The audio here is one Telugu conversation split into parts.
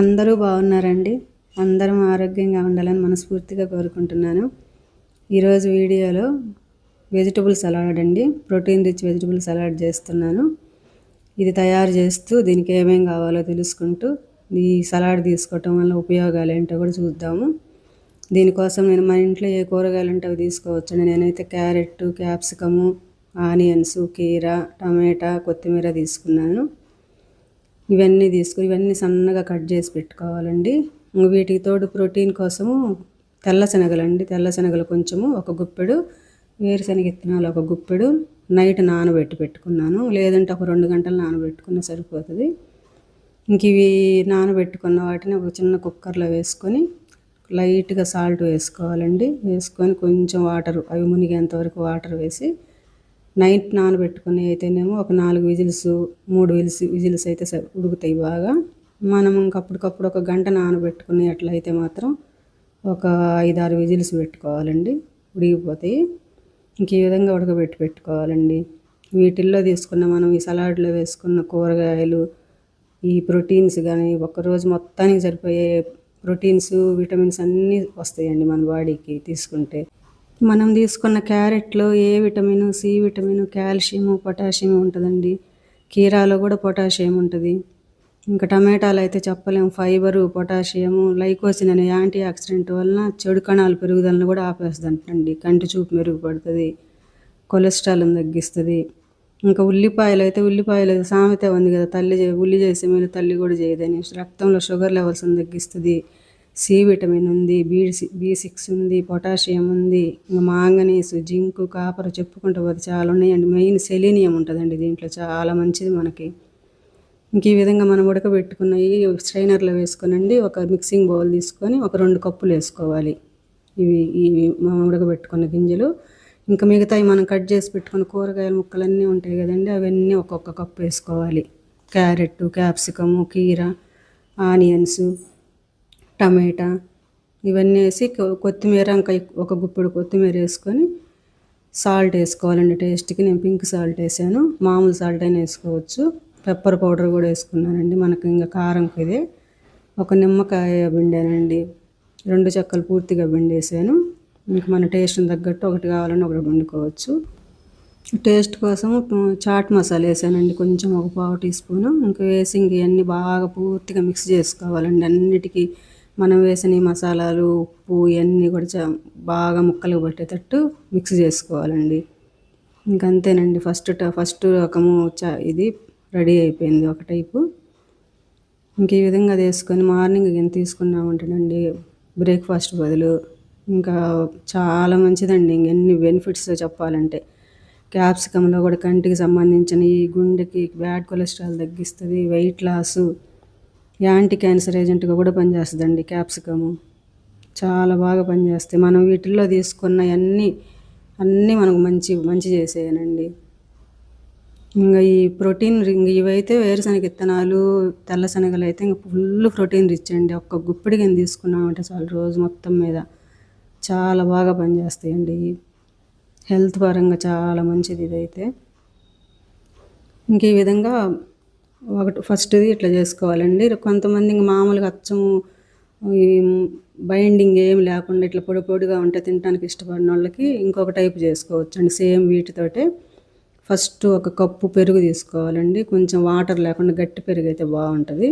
అందరూ బాగున్నారండి. అందరం ఆరోగ్యంగా ఉండాలని మనస్ఫూర్తిగా కోరుకుంటున్నాను. ఈరోజు వీడియోలో వెజిటబుల్ సలాడ్ అండి. ప్రోటీన్ రిచ్ వెజిటబుల్ సలాడ్ చేస్తున్నాను. ఇది తయారు చేస్తూ దీనికి ఏమేం కావాలో తెలుసుకుంటూ ఈ సలాడ్ తీసుకోవటం వల్ల ఉపయోగాలు ఏంటో కూడా చూద్దాము. దీనికోసం నేను మా ఇంట్లో ఏ కూరగాయలు ఉంటే అవి తీసుకోవచ్చు నేనైతే క్యారెట్ క్యాప్సికము ఆనియన్స్ కీర టమాటా కొత్తిమీర తీసుకున్నాను. ఇవన్నీ తీసుకుని ఇవన్నీ సన్నగా కట్ చేసి పెట్టుకోవాలండి. వీటికి తోడు ప్రోటీన్ కోసము తెల్ల శనగలండి. తెల్ల శనగలు కొంచెము ఒక గుప్పెడు వేరుశనగ ఇత్తనాలు ఒక గుప్పెడు నైట్ నానబెట్టి పెట్టుకున్నాను. లేదంటే ఒక రెండు గంటలు నానబెట్టుకున్న సరిపోతుంది. ఇంక ఇవి నానబెట్టుకున్న వాటిని ఒక చిన్న కుక్కర్లో వేసుకొని లైట్గా సాల్ట్ వేసుకోవాలండి. వేసుకొని కొంచెం వాటర్ అవి మునిగేంత వరకు వాటర్ వేసి నైట్ నానబెట్టుకుని అయితేనేమో ఒక నాలుగు విజిల్స్ మూడు విజిల్స్ విజిల్స్ అయితే ఉడుకుతాయి బాగా. మనం ఇంకప్పటికప్పుడు ఒక గంట నానబెట్టుకుని అట్లయితే మాత్రం ఒక ఐదు ఆరు విజిల్స్ పెట్టుకోవాలండి. ఉడికిపోతాయి. ఇంక ఈ విధంగా ఉడకబెట్టి పెట్టుకోవాలండి. వీటిల్లో తీసుకున్న మనం ఈ సలాడ్లో వేసుకున్న కూరగాయలు ఈ ప్రోటీన్స్ కానీ ఒక్కరోజు మొత్తానికి సరిపోయే ప్రోటీన్స్ విటమిన్స్ అన్నీ వస్తాయండి మన బాడీకి తీసుకుంటే. మనం తీసుకున్న క్యారెట్లో A vitamin C vitamin calcium potassium ఉంటుందండి. కీరాలో కూడా పొటాషియం ఉంటుంది. ఇంకా టమాటాలు అయితే చెప్పలేము. ఫైబరు పొటాషియము లైకోసిన్ అనే యాంటీ ఆక్సిడెంట్ వలన చెడు కణాలు పెరుగుదలను కూడా ఆపేస్తుంటండి కంటి చూపు మెరుగుపడుతుంది కొలెస్ట్రాల్ని తగ్గిస్తుంది. ఇంకా ఉల్లిపాయలు అయితే ఉల్లిపాయలు సామెత ఉంది కదా తల్లి ఉల్లి చేసే మీరు తల్లి కూడా చేయదని రక్తంలో షుగర్ లెవెల్స్ని తగ్గిస్తుంది. సి విటమిన్ ఉంది బి బి సిక్స్ ఉంది పొటాషియం ఉంది ఇంకా మాంగనీస్ జింకు కాపర్ చెప్పుకుంటూ పోతే చాలా ఉన్నాయండి. మెయిన్ సెలీనియం ఉంటుందండి దీంట్లో చాలా మంచిది మనకి. ఇంక ఈ విధంగా మనం ఉడకబెట్టుకున్నవి స్ట్రైనర్లో వేసుకునండి ఒక మిక్సింగ్ బౌల్ తీసుకొని ఒక రెండు కప్పులు వేసుకోవాలి. ఇవి ఇవి మనం ఉడకబెట్టుకున్న గింజలు. ఇంకా మిగతాయి మనం కట్ చేసి పెట్టుకున్న కూరగాయల ముక్కలన్నీ ఉంటాయి కదండి అవన్నీ ఒక్కొక్క కప్పు వేసుకోవాలి. క్యారెట్ క్యాప్సికము కీర ఆనియన్స్ టమాటా ఇవన్నీ వేసి కొత్తిమీర ఇంకా ఒక గుప్పెడు కొత్తిమీర వేసుకొని సాల్ట్ వేసుకోవాలండి. టేస్ట్కి నేను పింక్ సాల్ట్ వేసాను. మామూలు సాల్ట్ అయినా వేసుకోవచ్చు. పెప్పర్ పౌడర్ కూడా వేసుకున్నానండి. మనకు ఇంకా కారంకి ఇదే. ఒక నిమ్మకాయ పిండానండి. రెండు చెక్కలు పూర్తిగా పిండేసాను. ఇంకా మన టేస్ట్ని తగ్గట్టు ఒకటి కావాలని ఒకటి వండుకోవచ్చు. టేస్ట్ కోసం చాట్ మసాలా వేసానండి. కొంచెం ఒక పావు టీ స్పూను. ఇంకా వేసి ఇంక ఇవన్నీ బాగా పూర్తిగా మిక్స్ చేసుకోవాలండి. అన్నిటికీ మనం వేసిన మసాలాలు ఉప్పు ఇవన్నీ కూడా బాగా ముక్కలు పట్టేటట్టు మిక్స్ చేసుకోవాలండి. ఇంకంతేనండి ఫస్ట్ ఫస్ట్ రకము చా ఇది రెడీ అయిపోయింది ఒక టైపు. ఇంక ఈ విధంగా తీసుకొని మార్నింగ్ ఎంత తీసుకున్నామంటేనండి బ్రేక్ఫాస్ట్ బదులు ఇంకా చాలా మంచిదండి. ఇంకెన్ని బెనిఫిట్స్ చెప్పాలంటే. క్యాప్సికంలో కూడా కంటికి సంబంధించిన ఈ గుండెకి బ్యాడ్ కొలెస్ట్రాల్ తగ్గిస్తుంది వెయిట్ లాసు యాంటీ క్యాన్సర్ ఏజెంట్గా కూడా పనిచేస్తుందండి క్యాప్సికము. చాలా బాగా పనిచేస్తాయి. మనం వీటిల్లో తీసుకున్న అన్నీ అన్నీ మనకు మంచి మంచి చేసేయనండి. ఇంకా ఈ ప్రోటీన్ ఇంక ఇవైతే వేరుశనగ ఇత్తనాలు తెల్ల శనగలు అయితే ఇంకా ఫుల్ ప్రోటీన్ రిచ్ అండి. ఒక్క గుప్పిడి కింద తీసుకున్నామంటే చాలు రోజు మొత్తం మీద చాలా బాగా పనిచేస్తాయండి. హెల్త్ పరంగా చాలా మంచిది ఇదైతే. ఇంక ఈ విధంగా ఒకటి ఫస్ట్ది ఇట్లా చేసుకోవాలండి. కొంతమంది ఇంక మామూలుగా అచ్చము బైండింగ్ ఏం లేకుండా ఇట్లా పొడి పొడిగా ఉంటే తినడానికి ఇష్టపడిన వాళ్ళకి ఇంకొక టైప్ చేసుకోవచ్చండి సేమ్ వీటితోటే. ఫస్ట్ ఒక కప్పు పెరుగు తీసుకోవాలండి. కొంచెం వాటర్ లేకుండా గట్టి పెరుగు అయితే బాగుంటుంది.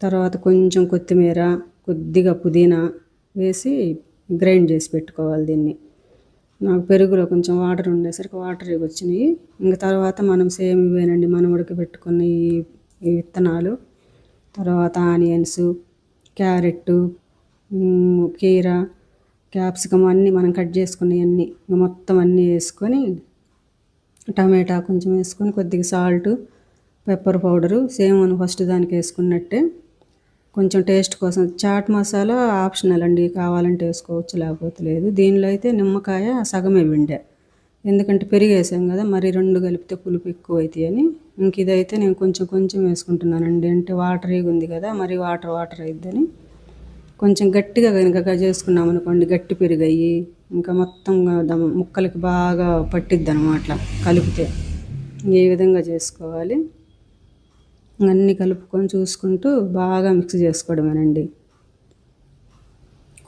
తర్వాత కొంచెం కొత్తిమీర కొద్దిగా పుదీనా వేసి గ్రైండ్ చేసి పెట్టుకోవాలి దీన్ని. నాకు పెరుగులో కొంచెం వాటర్ ఉండేసరికి వాటర్ వచ్చినాయి. ఇంకా తర్వాత మనం సేమ్ ఇవేనండి మనం ఉడకబెట్టుకున్న ఈ విత్తనాలు. తర్వాత ఆనియన్స్ క్యారెట్ కీర క్యాప్సికమ్ అన్నీ మనం కట్ చేసుకున్నవన్నీ మొత్తం అన్నీ వేసుకొని టమాటా కొంచెం వేసుకొని కొద్దిగా సాల్ట్ పెప్పర్ పౌడరు సేమ్ మనం ఫస్ట్ దానికి వేసుకున్నట్టే కొంచెం టేస్ట్ కోసం. చాట్ మసాలా ఆప్షనల్ అండి. కావాలంటే వేసుకోవచ్చు లేకపోతే లేదు. దీనిలో అయితే నిమ్మకాయ సగమే విండే ఎందుకంటే పెరిగేసాం కదా మరి రెండు కలిపితే పులుపు ఎక్కువ అవుతాయి అని. ఇంక ఇదైతే నేను కొంచెం కొంచెం వేసుకుంటున్నానండి. అంటే వాటర్ ఉంది కదా మరి వాటర్ వాటర్ అయిద్దని. కొంచెం గట్టిగా కనుక చేసుకున్నాం అనుకోండి గట్టి పెరిగాయి ఇంకా మొత్తం ముక్కలకి బాగా పట్టిద్ది అనమాట కలిపితే ఏ విధంగా చేసుకోవాలి? అన్నీ కలుపుకొని చూసుకుంటూ బాగా మిక్స్ చేసుకోవడమేనండి.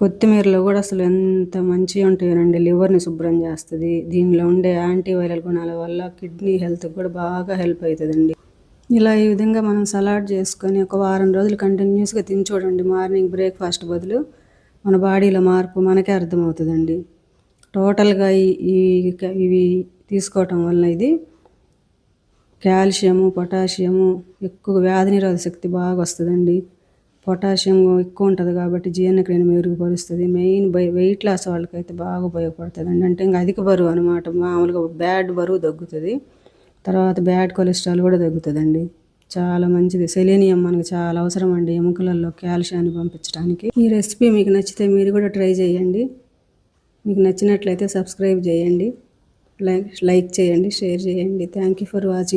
కొత్తిమీరలో కూడా అసలు ఎంత మంచిగా ఉంటాయోనండి. లివర్ని శుభ్రం చేస్తుంది. దీనిలో ఉండే యాంటీవైరల్ గుణాల వల్ల కిడ్నీ హెల్త్కి కూడా బాగా హెల్ప్ అవుతుందండి ఇలా ఈ విధంగా మనం సలాడ్ చేసుకొని ఒక వారం రోజులు కంటిన్యూస్గా తిని చూడండి మార్నింగ్ బ్రేక్ఫాస్ట్ బదులు మన బాడీలో మార్పు మనకే అర్థమవుతుందండి. టోటల్గా ఈ ఇవి తీసుకోవటం వల్ల ఇది కాల్షియము పొటాషియము ఎక్కువ వ్యాధి నిరోధక శక్తి బాగా వస్తుందండి. పొటాషియం ఎక్కువ ఉంటుంది కాబట్టి జీర్ణక్రియను మెరుగుపరుస్తుంది. మెయిన్ బై వెయిట్ లాస్ వాళ్ళకైతే బాగా ఉపయోగపడుతుంది అండి అంటే ఇంకా అధిక బరువు అనమాట మామూలుగా బ్యాడ్ బరువు తగ్గుతుంది. తర్వాత బ్యాడ్ కొలెస్ట్రాల్ కూడా తగ్గుతుందండి. చాలా మంచిది. సెలీనియం మనకు చాలా అవసరం అండి ఎముకలలో కాల్షియాన్ని పంపించడానికి. ఈ రెసిపీ మీకు నచ్చితే మీరు కూడా ట్రై చేయండి. మీకు నచ్చినట్లయితే సబ్స్క్రైబ్ చేయండి. లైక్ లైక్ చేయండి షేర్ చేయండి. Thank you for watching.